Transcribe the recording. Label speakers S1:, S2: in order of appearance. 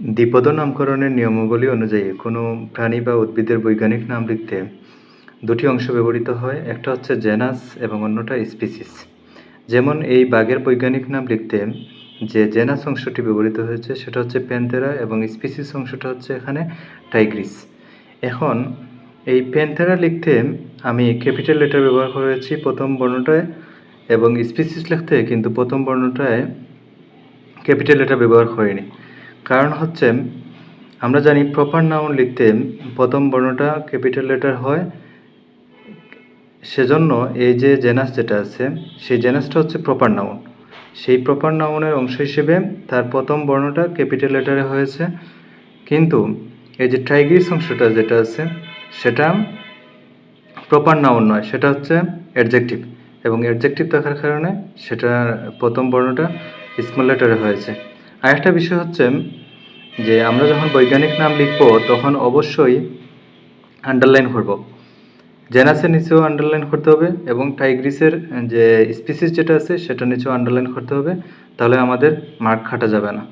S1: দ্বিপদ নামকরণের নিয়মাবলী অনুযায়ী কোনো প্রাণী বা উদ্ভিদের বৈজ্ঞানিক নাম লিখতে দুটি অংশ ব্যবহৃত হয়, একটা হচ্ছে জেনাস এবং অন্যটা স্পিসিস। যেমন এই বাঘের বৈজ্ঞানিক নাম লিখতে যে জেনাস অংশটি ব্যবহৃত হয়েছে, সেটা হচ্ছে প্যান্থেরা এবং স্পিসিস অংশটা হচ্ছে এখানে টাইগ্রিস। এখন এই প্যান্থেরা লিখতে আমি ক্যাপিটাল লেটার ব্যবহার করেছি প্রথম বর্ণটায় এবং স্পিসিস লিখতে কিন্তু প্রথম বর্ণটায় ক্যাপিটাল লেটার ব্যবহার করিনি। কারণ হচ্ছে, আমরা জানি প্রপার নাউন লিখতে প্রথম বর্ণটা ক্যাপিটাল লেটার হয়। সেজন্য এই যে জেনাস যেটা আছে, সেই জেনাসটা হচ্ছে প্রপার নাউন সেই প্রপার নাউনের অংশ হিসেবে তার প্রথম বর্ণটা ক্যাপিটাল লেটারে হয়েছে। কিন্তু এই যে ট্রাইগ্রিস অংশটা যেটা আছে, সেটা প্রপার নাউন নয়, সেটা হচ্ছে অ্যাডজেক্টিভ এবং অ্যাডজেক্টিভ থাকার কারণে সেটা প্রথম বর্ণটা স্মল লেটারে হয়েছে। আরেকটা বিষয় হচ্ছে যে আমরা যখন বৈজ্ঞানিক নাম লিখব, তখন অবশ্যই আন্ডারলাইন করব। জেনাসের নিচেও আন্ডারলাইন করতে হবে এবং টাইগ্রিসের যে স্পিসিস যেটা আছে, সেটা নিচেও আন্ডারলাইন করতে হবে। তাহলে আমাদের মার্ক খাটা যাবে না।